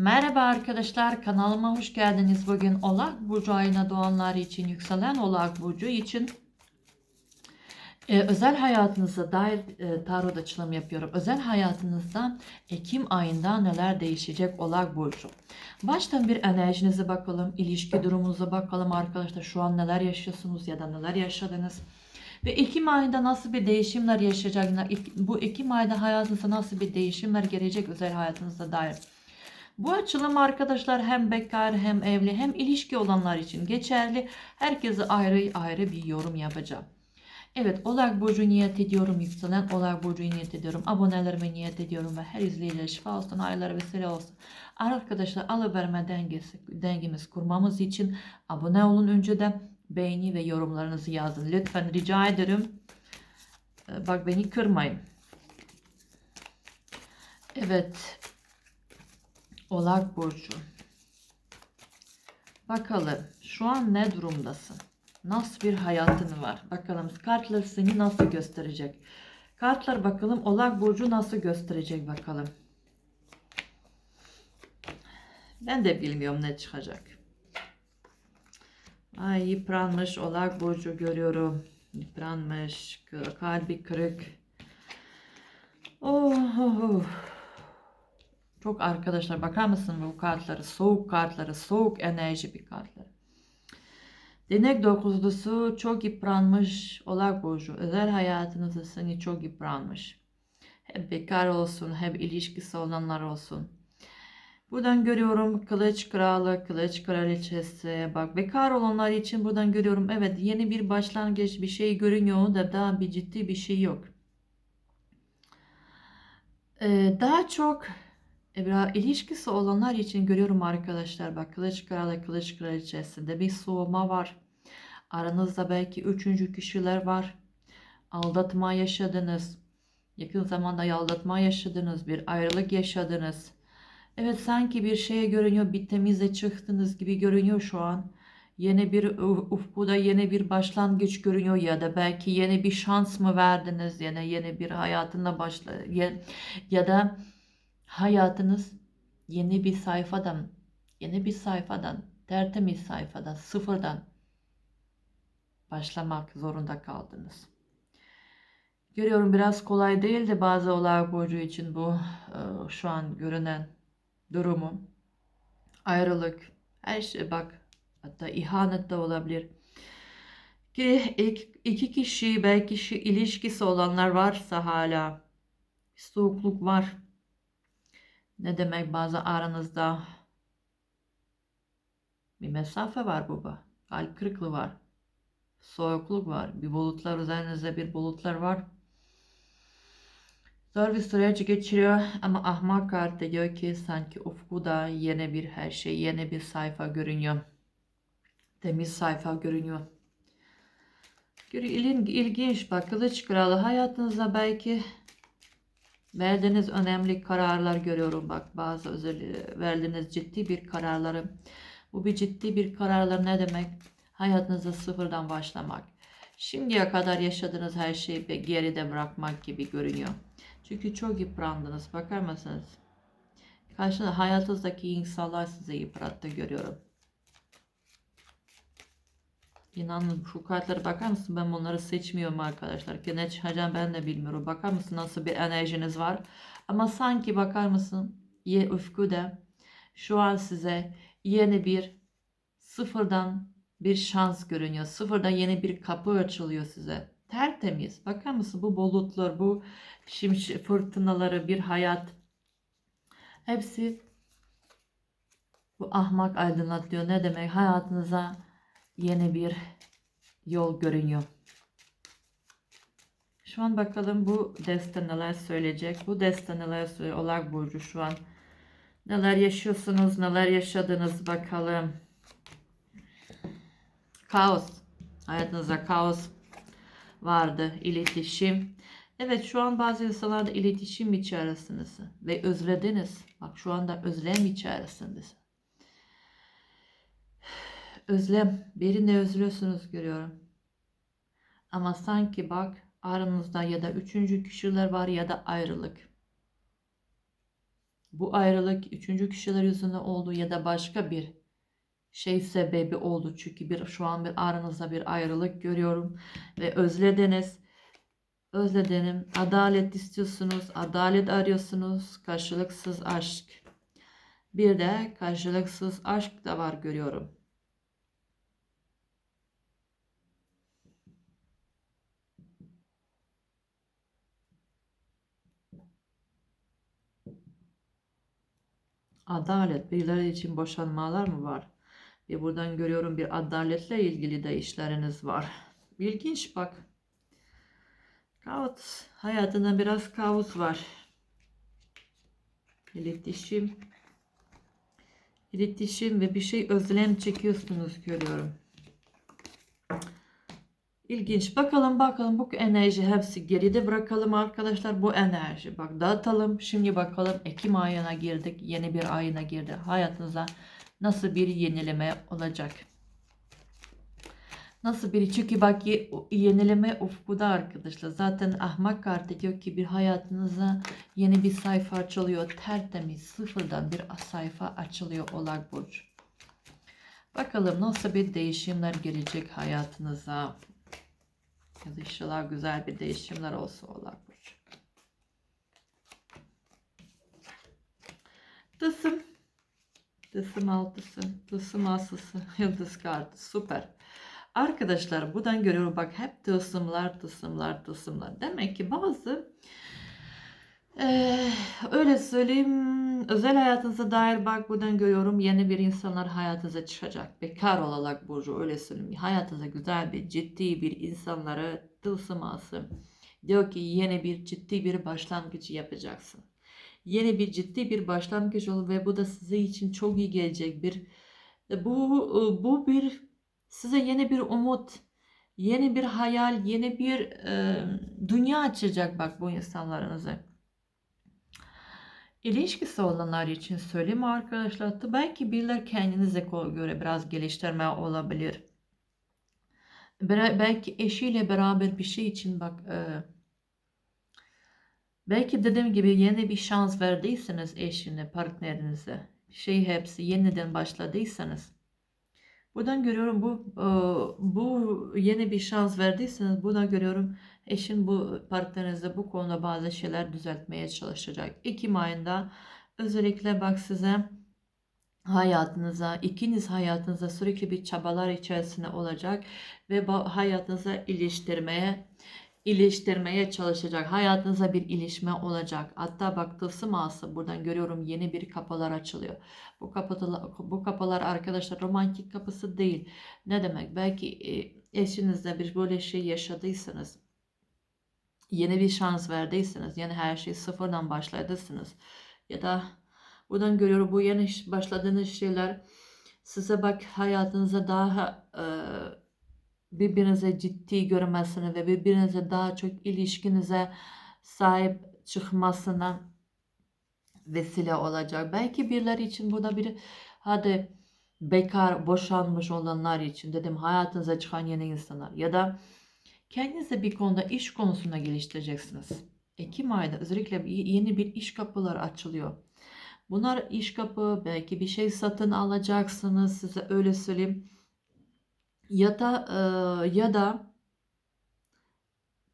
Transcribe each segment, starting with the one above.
Merhaba arkadaşlar kanalıma hoş geldiniz. Bugün Oğlak Burcu ayına doğanlar için yükselen Oğlak Burcu için e, özel hayatınıza dair e, tarot açılım yapıyorum. Özel hayatınızda Ekim ayında neler değişecek Oğlak Burcu. Baştan bir enerjinize bakalım, ilişki durumunuza bakalım arkadaşlar. Şu an neler yaşıyorsunuz ya da neler yaşadınız. Ve Ekim ayında nasıl bir değişimler yaşayacaklar? Bu Ekim ayda hayatınızda nasıl bir değişimler gelecek özel hayatınızda dair. Bu açılım arkadaşlar hem bekar hem evli hem ilişki olanlar için geçerli. Herkese ayrı ayrı bir yorum yapacağım. Evet Oğlak Burcu niyet ediyorum. Yükselen Oğlak Burcu niyet ediyorum. Abonelerime niyet ediyorum ve her izleyiciye şifa olsun, aileler vesile olsun. Arkadaşlar alıverme dengesi, dengemiz kurmamız için abone olun önceden. Beğeni ve yorumlarınızı yazın. Lütfen rica ederim. Ee, Bak beni kırmayın. Evet. Oğlak Burcu. Bakalım şu an ne durumdasın? Nasıl bir hayatın var? Bakalım kartlar seni nasıl gösterecek? Kartlar bakalım Oğlak Burcu nasıl gösterecek bakalım. Ben de bilmiyorum ne çıkacak. Ay yıpranmış Oğlak Burcu görüyorum. Yıpranmış, kalbi kırık. Oh, oh, oh. Çok arkadaşlar bakar mısın bu kartları? Soğuk kartları, soğuk enerji bir kartları. Denek dokuzlusu çok yıpranmış Oğlak Burcu. Özel hayatınızda seni çok yıpranmış. Hep bekar olsun, hep ilişkisi olanlar olsun. Buradan görüyorum kılıç kralı, kılıç kraliçesi. Bak bekar olanlar için buradan görüyorum. Evet yeni bir başlangıç bir şey görünüyor da daha bir ciddi bir şey yok. Ee, daha çok ilişkisi olanlar için görüyorum arkadaşlar. Bak kılıç kralı, kılıç kraliçesinde bir soğuma var. Aranızda belki üçüncü kişiler var. Aldatma yaşadınız. Yakın zamanda aldatma yaşadınız. Bir ayrılık yaşadınız. Evet sanki bir şeye görünüyor. Bir temize çıktınız gibi görünüyor şu an. Yeni bir ufkuda yeni bir başlangıç görünüyor ya da belki yeni bir şans mı verdiniz da yeni bir hayatında başla ya, ya da hayatınız yeni bir sayfadan yeni bir sayfadan tertemiz sayfadan sıfırdan başlamak zorunda kaldınız. Görüyorum biraz kolay değil de bazı oğlak burcu için bu e, şu an görünen durumu. Ayrılık, her şey bak hatta ihanet de olabilir. Ki iki kişi belki ilişkisi olanlar varsa hala soğukluk var. Ne demek bazı aranızda bir mesafe var baba. Kalp kırıklığı var. Soğukluk var. Bir bulutlar üzerinizde bir bulutlar var. Zor bir süreç geçiriyor ama ahmak kart diyor ki sanki ufkuda yeni bir her şey, yeni bir sayfa görünüyor. Temiz sayfa görünüyor. İlginç bak kılıç kralı hayatınızda belki verdiğiniz önemli kararlar görüyorum bak bazı özel verdiğiniz ciddi bir kararları. Bu bir ciddi bir kararlar ne demek? Hayatınızda sıfırdan başlamak. Şimdiye kadar yaşadığınız her şeyi geride bırakmak gibi görünüyor. Çünkü çok yıprandınız. Bakar mısınız? Karşında hayatınızdaki insanlar size yıprattı görüyorum. İnanın şu kartlara bakar mısın? Ben bunları seçmiyorum arkadaşlar. Ki ne çıkacağım ben de bilmiyorum. Bakar mısın nasıl bir enerjiniz var? Ama sanki bakar mısın? Ye ufkuda şu an size yeni bir sıfırdan bir şans görünüyor. Sıfırdan yeni bir kapı açılıyor size. Tertemiz. Bakar mısın bu bulutlar, bu şimş fırtınaları, bir hayat. Hepsi bu ahmak aydınlatıyor. Ne demek? Hayatınıza yeni bir yol görünüyor. Şu an bakalım bu deste neler söyleyecek. Bu deste neler söylüyor. Oğlak Burcu şu an. Neler yaşıyorsunuz, neler yaşadınız bakalım. Kaos. Hayatınızda kaos vardı. İletişim. Evet şu an bazı insanlarda iletişim içerisiniz. Ve özlediniz. Bak şu anda özlem içerisiniz. Özlem. Birini özlüyorsunuz görüyorum. Ama sanki bak aranızda ya da üçüncü kişiler var ya da ayrılık. Bu ayrılık üçüncü kişiler yüzünden oldu ya da başka bir şey sebebi oldu. Çünkü bir şu an bir aranızda bir ayrılık görüyorum ve özlediniz. Özledim. Adalet istiyorsunuz. Adalet arıyorsunuz. Karşılıksız aşk. Bir de karşılıksız aşk da var görüyorum. Adalet. Birileri için boşanmalar mı var? Ve buradan görüyorum bir adaletle ilgili de işleriniz var. İlginç bak. Kaos. Hayatında biraz kaos var. İletişim. İletişim ve bir şey özlem çekiyorsunuz görüyorum. İlginç. Bakalım bakalım bu enerji hepsi geride bırakalım arkadaşlar. Bu enerji bak dağıtalım. Şimdi bakalım Ekim ayına girdik. Yeni bir ayına girdi. Hayatınıza nasıl bir yenileme olacak? Nasıl bir çünkü bak ye- yenileme ufkuda arkadaşlar. Zaten ahmak kartı diyor ki bir hayatınıza yeni bir sayfa açılıyor. Tertemiz sıfırdan bir sayfa açılıyor Oğlak Burcu. Bakalım nasıl bir değişimler gelecek hayatınıza. Ya güzel bir değişimler olsun Oğlak Burcu. Tısım. Tısım altısı. Tısım asısı. Yıldız kartı. Süper. Arkadaşlar buradan görüyorum bak hep tılsımlar tılsımlar tılsımlar. Demek ki bazı eee, öyle söyleyeyim özel hayatınıza dair bak buradan görüyorum yeni bir insanlar hayatınıza çıkacak. Bekar olarak Burcu öyle söyleyeyim. Hayatınıza güzel bir ciddi bir insanlara tılsıması. Diyor ki yeni bir ciddi bir başlangıç yapacaksın. Yeni bir ciddi bir başlangıç olur ve bu da size için çok iyi gelecek bir bu bu bir size yeni bir umut, yeni bir hayal, yeni bir e, dünya açacak bak bu insanlarınızı. İlişkisi olanlar için söyleyeyim arkadaşlar. da Belki birileri kendinize göre biraz geliştirme olabilir. Belki eşiyle beraber bir şey için bak e, belki dediğim gibi yeni bir şans verdiyseniz eşine, partnerinize şey hepsi yeniden başladıysanız Buradan görüyorum bu e, bu yeni bir şans verdiyseniz buradan görüyorum eşin bu partnerinizle bu konuda bazı şeyler düzeltmeye çalışacak. Ekim ayında özellikle bak size hayatınıza, ikiniz hayatınıza sürekli bir çabalar içerisinde olacak ve hayatınıza iliştirmeye iliştirmeye çalışacak. Hayatınıza bir ilişme olacak. Hatta bak tılsım ağası buradan görüyorum yeni bir kapılar açılıyor. Bu kapılar, bu kapılar arkadaşlar romantik kapısı değil. Ne demek? Belki e, eşinizle bir böyle şey yaşadıysanız yeni bir şans verdiyseniz yani her şey sıfırdan başladısınız ya da buradan görüyorum bu yeni başladığınız şeyler size bak hayatınıza daha e, birbirinize ciddi görmesini ve birbirinize daha çok ilişkinize sahip çıkmasına vesile olacak. Belki birileri için bu da bir hadi bekar boşanmış olanlar için dedim hayatınıza çıkan yeni insanlar ya da kendinize bir konuda iş konusunda geliştireceksiniz. Ekim ayında özellikle yeni bir iş kapıları açılıyor. Bunlar iş kapı belki bir şey satın alacaksınız size öyle söyleyeyim. Ya da e, ya da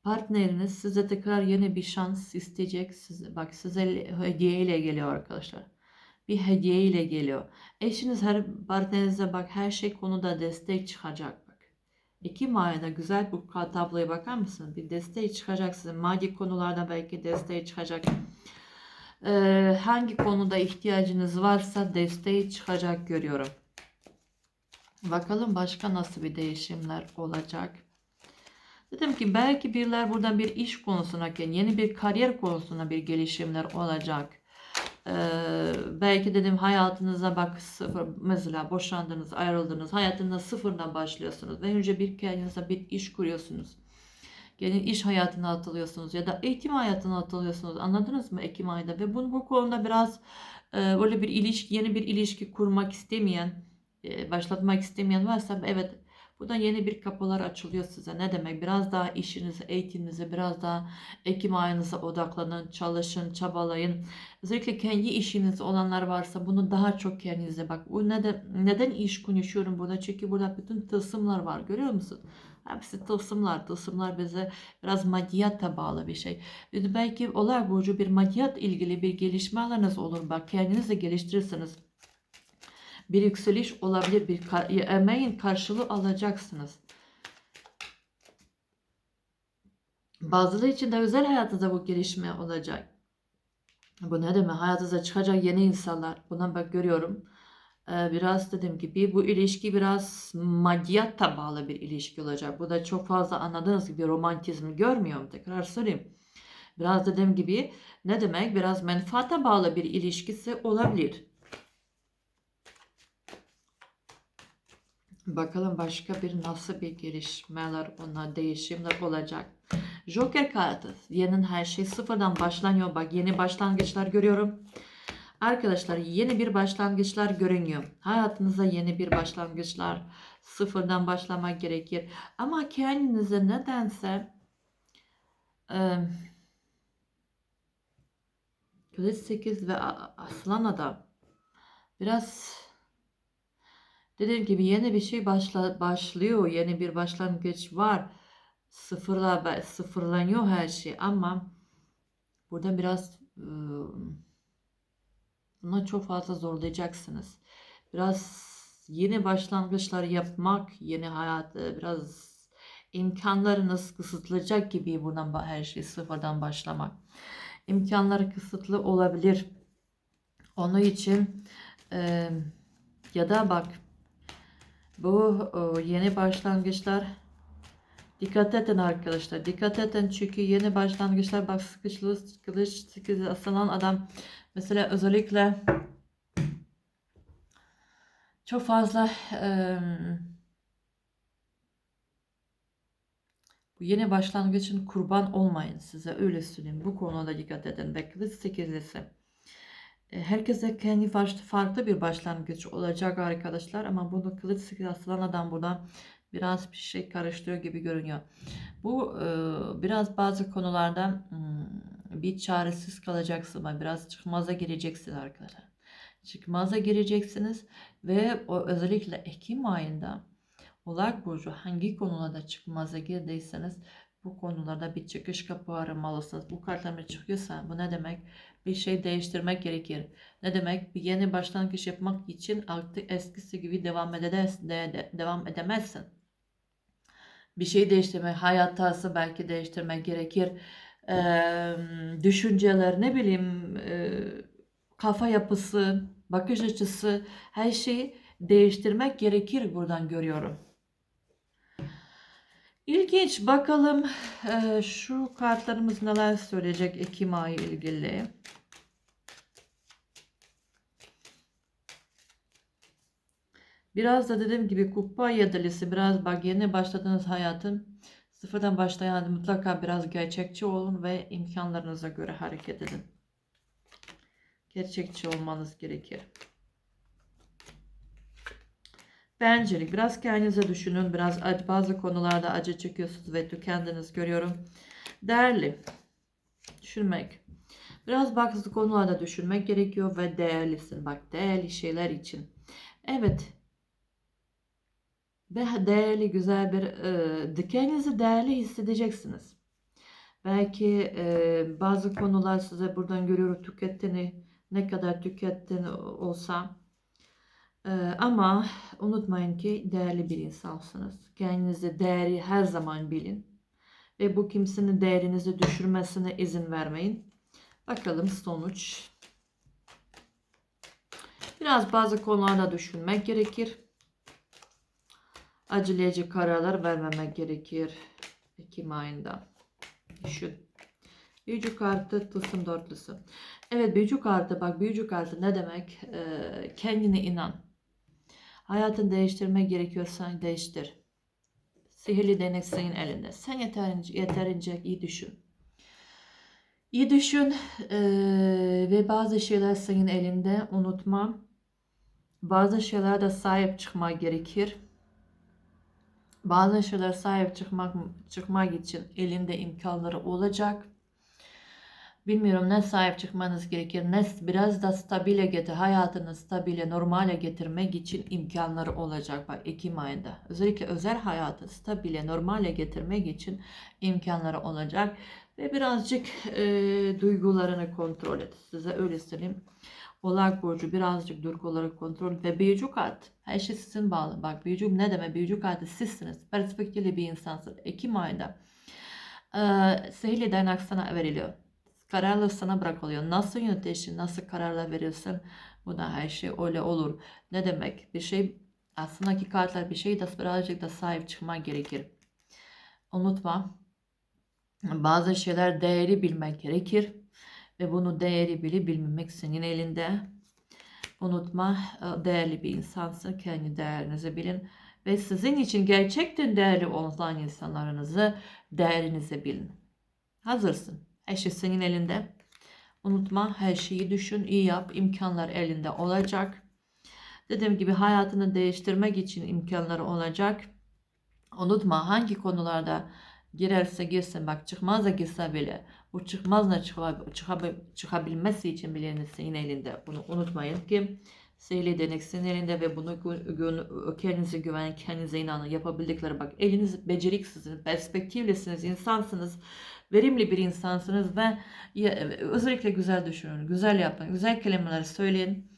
partneriniz size tekrar yeni bir şans isteyecek. Size, bak size hediye ile geliyor arkadaşlar. Bir hediye ile geliyor. Eşiniz her partnerinize bak her şey konuda destek çıkacak Ekim ayında güzel bu tabloya bakar mısınız? Bir destek çıkacak size. Maddi konularda belki destek çıkacak. Ee, hangi konuda ihtiyacınız varsa desteği çıkacak görüyorum. Bakalım başka nasıl bir değişimler olacak. Dedim ki belki biriler buradan bir iş konusuna, yeni bir kariyer konusuna bir gelişimler olacak. Ee, belki dedim hayatınıza bak sıfır mesela boşandınız, ayrıldınız, hayatınızda sıfırdan başlıyorsunuz ve önce bir kendinize bir iş kuruyorsunuz. Yani iş hayatına atılıyorsunuz ya da eğitim hayatına atılıyorsunuz. Anladınız mı Ekim ayında? Ve bunu bu konuda biraz e, böyle bir ilişki, yeni bir ilişki kurmak istemeyen, e, başlatmak istemeyen varsa evet Buradan yeni bir kapılar açılıyor size. Ne demek? Biraz daha işinize, eğitiminize, biraz daha ekim ayınıza odaklanın, çalışın, çabalayın. Özellikle kendi işiniz olanlar varsa bunu daha çok kendinize bak. Bu neden, neden iş konuşuyorum burada? Çünkü burada bütün tılsımlar var. Görüyor musun? Hepsi tılsımlar. Tılsımlar bize biraz maddiyata bağlı bir şey. De Belki olay burcu bir maddiyat ilgili bir gelişmeleriniz olur. Bak kendinizi geliştirirsiniz. Bir yükseliş olabilir. Bir emeğin karşılığı alacaksınız. Bazıları için de özel hayatınızda bu gelişme olacak. Bu ne demek? Hayatınıza çıkacak yeni insanlar. Bundan bak görüyorum. Ee, biraz dediğim gibi bu ilişki biraz maddiyata bağlı bir ilişki olacak. Bu da çok fazla anladığınız gibi romantizm görmüyorum. Tekrar söyleyeyim. Biraz dediğim gibi ne demek? Biraz menfaate bağlı bir ilişkisi olabilir. Bakalım başka bir nasıl bir gelişmeler, ona değişimler olacak. Joker kartı. Yeni her şey sıfırdan başlanıyor. Bak yeni başlangıçlar görüyorum. Arkadaşlar yeni bir başlangıçlar görünüyor. Hayatınıza yeni bir başlangıçlar, sıfırdan başlamak gerekir. Ama kendinize nedense e, Kılıç 8 ve Aslan Adam biraz dediğim gibi yeni bir şey başla, başlıyor. Yeni bir başlangıç var. Sıfırla, sıfırlanıyor her şey ama burada biraz Buna çok fazla zorlayacaksınız. Biraz yeni başlangıçlar yapmak, yeni hayatı biraz imkanlarınız kısıtlayacak gibi buradan her şey sıfırdan başlamak. İmkanları kısıtlı olabilir. Onun için e, ya da bak bu o, yeni başlangıçlar dikkat edin arkadaşlar. Dikkat edin çünkü yeni başlangıçlar bak sıkışlı kılıç sıkıcı asılan adam Mesela özellikle çok fazla eee, bu yeni başlangıçın kurban olmayın size öyle söyleyeyim. Bu konuda dikkat edin. Sekizlisi. E, Herkese kendi farklı, bir başlangıç olacak arkadaşlar ama bunu kılıç sekiz asılan adam buradan biraz bir şey karıştırıyor gibi görünüyor. Bu e, biraz bazı konularda hmm, bir çaresiz kalacaksın. Biraz çıkmaza gireceksin arkadaşlar. Çıkmaza gireceksiniz ve o özellikle Ekim ayında Oğlak Burcu hangi konularda çıkmaza girdiyseniz bu konularda bir çıkış kapı aramalısınız. Bu kartlar çıkıyorsa bu ne demek? Bir şey değiştirmek gerekir. Ne demek? Bir yeni başlangıç yapmak için artık eskisi gibi devam, edemez, de, de- devam edemezsin. Bir şey değiştirmek, hayat tarzı belki değiştirmek gerekir. Eee, düşünceler, ne bileyim, eee, kafa yapısı, bakış açısı, her şeyi değiştirmek gerekir buradan görüyorum. İlginç. Bakalım eee, şu kartlarımız neler söyleyecek Ekim ayı ilgili. Biraz da dediğim gibi kupa yedilisi biraz bak yeni başladığınız hayatın sıfırdan başlayan mutlaka biraz gerçekçi olun ve imkanlarınıza göre hareket edin. Gerçekçi olmanız gerekir. Bencillik. Biraz kendinize düşünün. Biraz bazı konularda acı çekiyorsunuz ve tükendiniz görüyorum. Değerli. Düşünmek. Biraz bazı konularda düşünmek gerekiyor ve değerlisin. Bak değerli şeyler için. Evet. Ve değerli güzel bir e, kendinizi değerli hissedeceksiniz. Belki e, bazı konular size buradan görüyorum tükettiğini ne kadar tükettiğini olsa e, ama unutmayın ki değerli bir insansınız. Kendinizi değeri her zaman bilin ve bu kimsenin değerinizi düşürmesine izin vermeyin. Bakalım sonuç. Biraz bazı konularda düşünmek gerekir. Aceleci kararlar vermemek gerekir. Ekim ayında. Düşün. Büyücü kartı tılsım dörtlüsü. Evet büyücü kartı bak büyücü kartı ne demek? Ee, kendine inan. Hayatını değiştirmek gerekiyorsa değiştir. Sihirli değnek senin elinde. Sen yeterince, yeterince iyi düşün. İyi düşün ee, ve bazı şeyler senin elinde unutma. Bazı şeylere de sahip çıkmak gerekir. Bazı şeyler sahip çıkmak çıkmak için elinde imkanları olacak. Bilmiyorum ne sahip çıkmanız gerekir, ne biraz da stabile getir, hayatını stabile, normale getirmek için imkanları olacak. Bak Ekim ayında. Özellikle özel hayatı stabile, normale getirmek için imkanları olacak. Ve birazcık e, duygularını kontrol et. Size öyle söyleyeyim. Oğlak Burcu birazcık duyguları kontrol ve büyücü kart. Her şey sizin bağlı. Bak büyücü ne demek? Büyücü kartı sizsiniz. Perspektifli bir insansınız. Ekim ayında. E, sihirli dayanak sana veriliyor. Kararlar sana bırakılıyor. Nasıl yönetiyorsun, nasıl kararlar veriyorsun? Bu da her şey öyle olur. Ne demek? Bir şey aslında ki kartlar bir şey de birazcık da sahip çıkmak gerekir. Unutma. Bazı şeyler değeri bilmek gerekir. Ve bunu değeri bile bilmemek senin elinde. Unutma e, değerli bir insansın. Kendi değerinizi bilin. Ve sizin için gerçekten değerli olan insanlarınızı değerinizi bilin. Hazırsın. Her şey senin elinde. Unutma her şeyi düşün, iyi yap. İmkanlar elinde olacak. Dediğim gibi hayatını değiştirmek için imkanları olacak. Unutma hangi konularda girerse girsin bak çıkmaz da girse bile bu çıkmaz da çıkabil, çıkabil, çıkabilmesi için bile senin elinde. Bunu unutmayın ki sihirli denek senin elinde ve bunu kendinize güven, kendinize inanın yapabildikleri bak eliniz beceriksizsiniz, perspektiflisiniz, insansınız, verimli bir insansınız ve özellikle güzel düşünün, güzel yapın, güzel kelimeler söyleyin.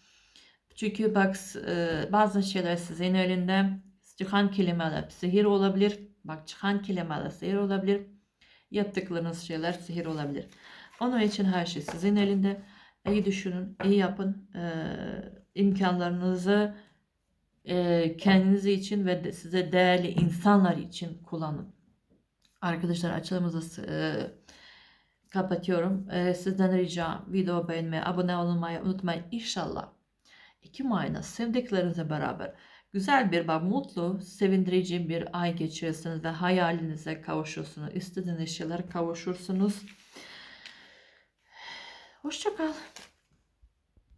Çünkü bak e, bazı şeyler sizin elinde çıkan kelimeler sihir olabilir. Bak çıkan kelimeler sihir olabilir. Yaptıklarınız şeyler sihir olabilir. Onun için her şey sizin elinde. İyi düşünün, iyi yapın. E, imkanlarınızı e, kendiniz için ve de size değerli insanlar için kullanın. Arkadaşlar açılımızı e, kapatıyorum. E, sizden ricam video beğenmeyi, abone olmayı unutmayın. İnşallah Ekim ayında sevdiklerinizle beraber güzel bir, bak, mutlu, sevindirici bir ay geçirirsiniz ve hayalinize kavuşursunuz. İstediğiniz şeylere kavuşursunuz. Hoşçakal.